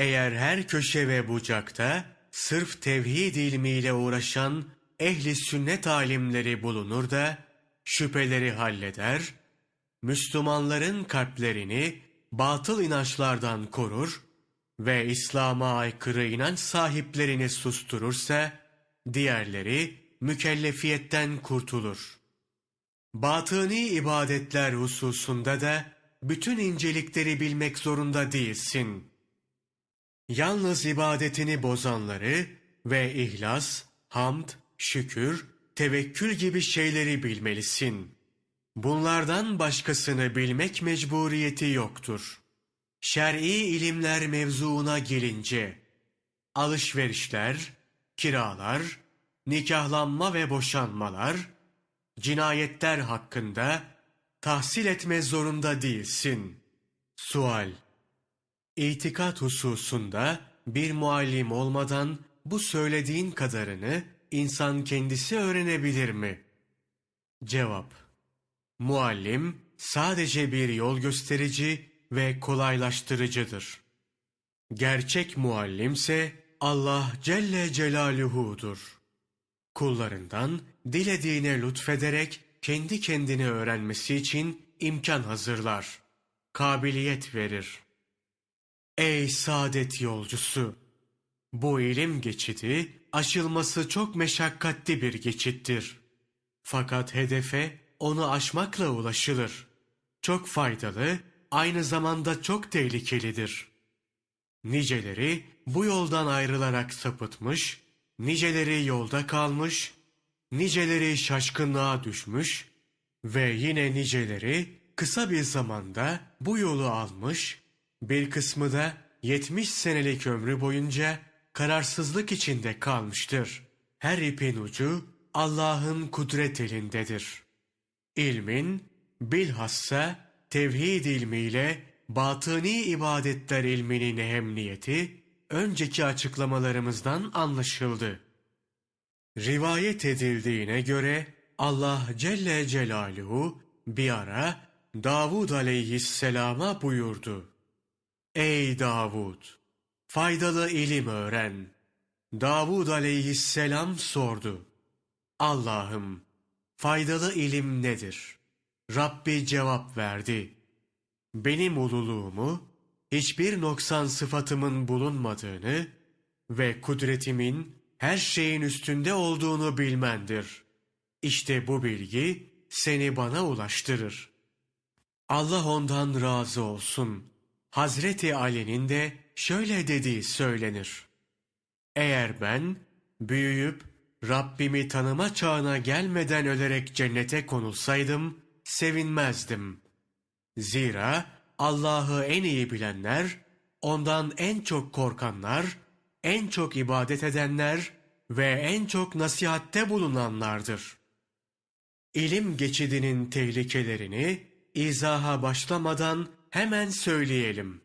Eğer her köşe ve bucakta sırf tevhid ilmiyle uğraşan ehli sünnet alimleri bulunur da şüpheleri halleder, Müslümanların kalplerini batıl inançlardan korur ve İslam'a aykırı inanç sahiplerini susturursa diğerleri mükellefiyetten kurtulur. Batıni ibadetler hususunda da bütün incelikleri bilmek zorunda değilsin. Yalnız ibadetini bozanları ve ihlas, hamd, şükür, tevekkül gibi şeyleri bilmelisin. Bunlardan başkasını bilmek mecburiyeti yoktur. Şer'i ilimler mevzuuna gelince, alışverişler, kiralar, nikahlanma ve boşanmalar, cinayetler hakkında tahsil etme zorunda değilsin. Sual İtikat hususunda bir muallim olmadan bu söylediğin kadarını insan kendisi öğrenebilir mi? Cevap Muallim sadece bir yol gösterici ve kolaylaştırıcıdır. Gerçek muallimse Allah Celle Celaluhu'dur. Kullarından dilediğine lütfederek kendi kendini öğrenmesi için imkan hazırlar. Kabiliyet verir. Ey saadet yolcusu! Bu ilim geçidi aşılması çok meşakkatli bir geçittir. Fakat hedefe onu aşmakla ulaşılır. Çok faydalı, aynı zamanda çok tehlikelidir. Niceleri bu yoldan ayrılarak sapıtmış, niceleri yolda kalmış, niceleri şaşkınlığa düşmüş ve yine niceleri kısa bir zamanda bu yolu almış, bir kısmı da 70 senelik ömrü boyunca kararsızlık içinde kalmıştır. Her ipin ucu Allah'ın kudret elindedir. İlmin bilhassa tevhid ilmiyle batıni ibadetler ilminin ehemmiyeti önceki açıklamalarımızdan anlaşıldı. Rivayet edildiğine göre Allah Celle Celaluhu bir ara Davud aleyhisselama buyurdu. Ey Davud! Faydalı ilim öğren. Davud aleyhisselam sordu. Allah'ım, faydalı ilim nedir? Rabbi cevap verdi. Benim ululuğumu, hiçbir noksan sıfatımın bulunmadığını ve kudretimin her şeyin üstünde olduğunu bilmendir. İşte bu bilgi seni bana ulaştırır. Allah ondan razı olsun. Hazreti Ali'nin de şöyle dediği söylenir. Eğer ben büyüyüp Rabbimi tanıma çağına gelmeden ölerek cennete konulsaydım sevinmezdim. Zira Allah'ı en iyi bilenler, ondan en çok korkanlar, en çok ibadet edenler ve en çok nasihatte bulunanlardır. İlim geçidinin tehlikelerini izaha başlamadan hemen söyleyelim.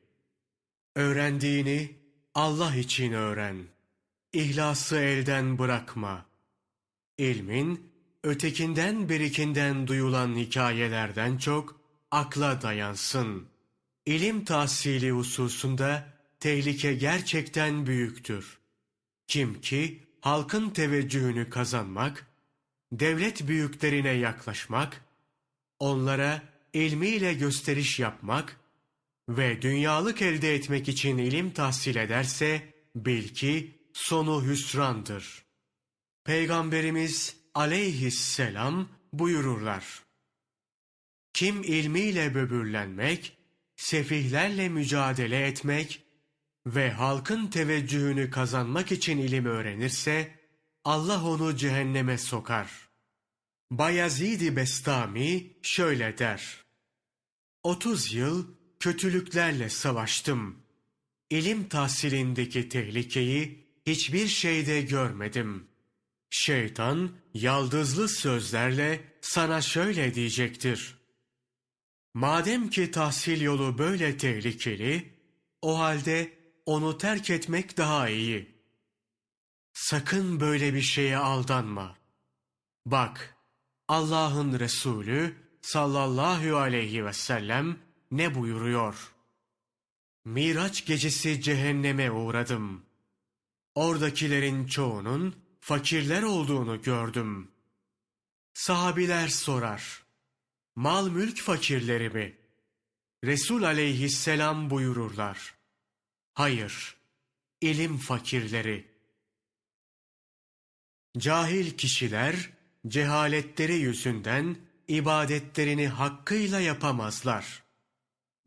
Öğrendiğini Allah için öğren. İhlası elden bırakma. İlmin ötekinden birikinden duyulan hikayelerden çok akla dayansın. İlim tahsili hususunda tehlike gerçekten büyüktür. Kim ki halkın teveccühünü kazanmak, devlet büyüklerine yaklaşmak, onlara ilmiyle gösteriş yapmak ve dünyalık elde etmek için ilim tahsil ederse bil ki sonu hüsrandır. Peygamberimiz aleyhisselam buyururlar. Kim ilmiyle böbürlenmek, sefihlerle mücadele etmek ve halkın teveccühünü kazanmak için ilim öğrenirse, Allah onu cehenneme sokar. Bayezid-i Bestami şöyle der. 30 yıl kötülüklerle savaştım. İlim tahsilindeki tehlikeyi hiçbir şeyde görmedim. Şeytan yaldızlı sözlerle sana şöyle diyecektir. Madem ki tahsil yolu böyle tehlikeli, o halde onu terk etmek daha iyi. Sakın böyle bir şeye aldanma. Bak, Allah'ın Resulü sallallahu aleyhi ve sellem ne buyuruyor? Miraç gecesi cehenneme uğradım. Oradakilerin çoğunun fakirler olduğunu gördüm. Sahabiler sorar. Mal mülk fakirleri mi? Resul aleyhisselam buyururlar. Hayır, ilim fakirleri. Cahil kişiler cehaletleri yüzünden ibadetlerini hakkıyla yapamazlar.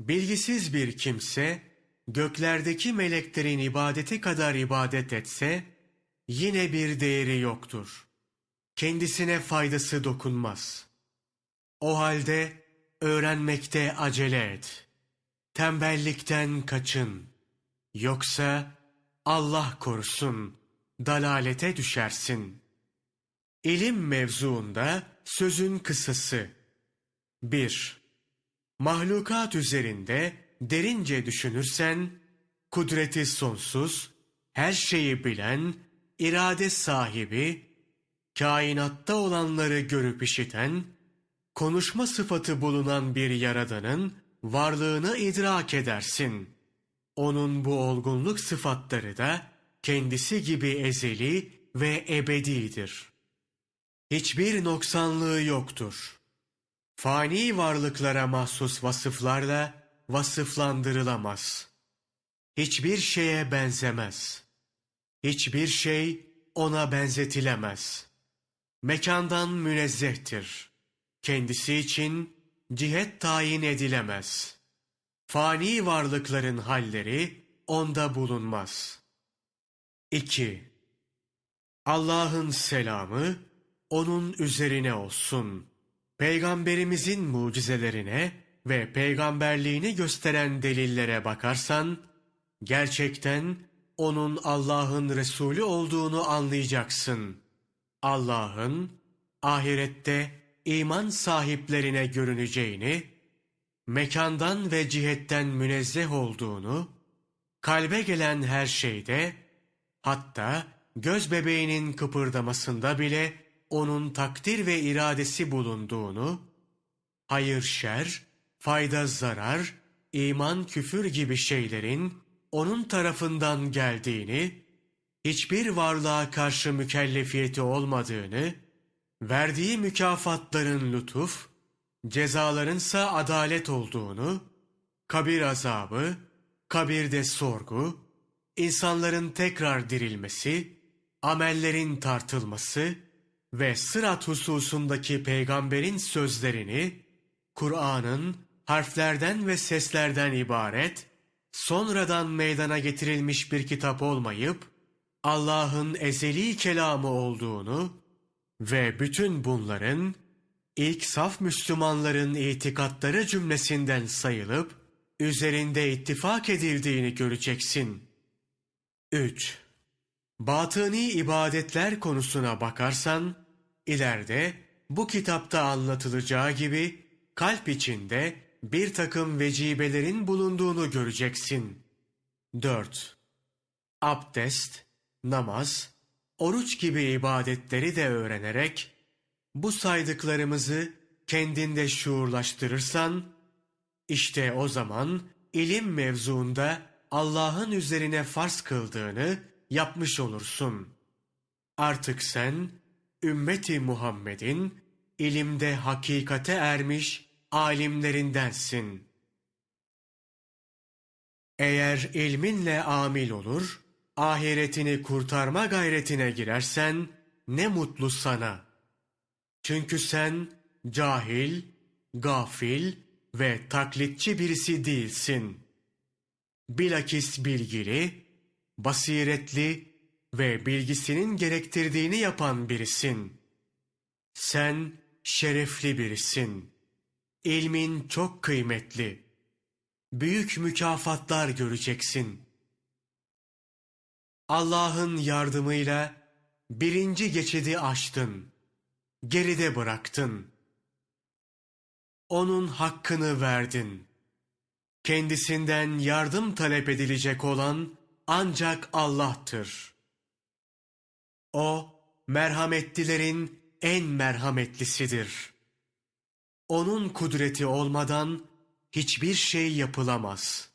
Bilgisiz bir kimse göklerdeki meleklerin ibadeti kadar ibadet etse yine bir değeri yoktur. Kendisine faydası dokunmaz. O halde öğrenmekte acele et. Tembellikten kaçın. Yoksa Allah korusun dalalete düşersin. İlim mevzuunda sözün kısası. 1. Mahlukat üzerinde derince düşünürsen, kudreti sonsuz, her şeyi bilen, irade sahibi, kainatta olanları görüp işiten, konuşma sıfatı bulunan bir yaradanın varlığını idrak edersin. Onun bu olgunluk sıfatları da kendisi gibi ezeli ve ebedidir. Hiçbir noksanlığı yoktur. Fani varlıklara mahsus vasıflarla vasıflandırılamaz. Hiçbir şeye benzemez. Hiçbir şey ona benzetilemez. Mekandan münezzehtir. Kendisi için cihet tayin edilemez. Fani varlıkların halleri onda bulunmaz. 2. Allah'ın selamı onun üzerine olsun. Peygamberimizin mucizelerine ve peygamberliğini gösteren delillere bakarsan, gerçekten onun Allah'ın Resulü olduğunu anlayacaksın. Allah'ın ahirette iman sahiplerine görüneceğini, mekandan ve cihetten münezzeh olduğunu, kalbe gelen her şeyde, hatta göz bebeğinin kıpırdamasında bile onun takdir ve iradesi bulunduğunu, hayır şer, fayda zarar, iman küfür gibi şeylerin onun tarafından geldiğini, hiçbir varlığa karşı mükellefiyeti olmadığını, verdiği mükafatların lütuf, cezalarınsa adalet olduğunu, kabir azabı, kabirde sorgu, insanların tekrar dirilmesi, amellerin tartılması ve sırat hususundaki peygamberin sözlerini, Kur'an'ın harflerden ve seslerden ibaret, sonradan meydana getirilmiş bir kitap olmayıp, Allah'ın ezeli kelamı olduğunu ve bütün bunların ilk saf Müslümanların itikatları cümlesinden sayılıp, üzerinde ittifak edildiğini göreceksin. 3. Batıni ibadetler konusuna bakarsan, ileride bu kitapta anlatılacağı gibi kalp içinde bir takım vecibelerin bulunduğunu göreceksin. 4. Abdest, namaz, oruç gibi ibadetleri de öğrenerek bu saydıklarımızı kendinde şuurlaştırırsan, işte o zaman ilim mevzuunda Allah'ın üzerine farz kıldığını yapmış olursun. Artık sen ümmeti Muhammed'in ilimde hakikate ermiş alimlerindensin. Eğer ilminle amil olur, ahiretini kurtarma gayretine girersen ne mutlu sana. Çünkü sen cahil, gafil ve taklitçi birisi değilsin. Bilakis bilgili, basiretli ve bilgisinin gerektirdiğini yapan birisin. Sen şerefli birisin. İlmin çok kıymetli. Büyük mükafatlar göreceksin. Allah'ın yardımıyla birinci geçidi aştın. Geride bıraktın. Onun hakkını verdin. Kendisinden yardım talep edilecek olan ancak Allah'tır. O merhametlilerin en merhametlisidir. Onun kudreti olmadan hiçbir şey yapılamaz.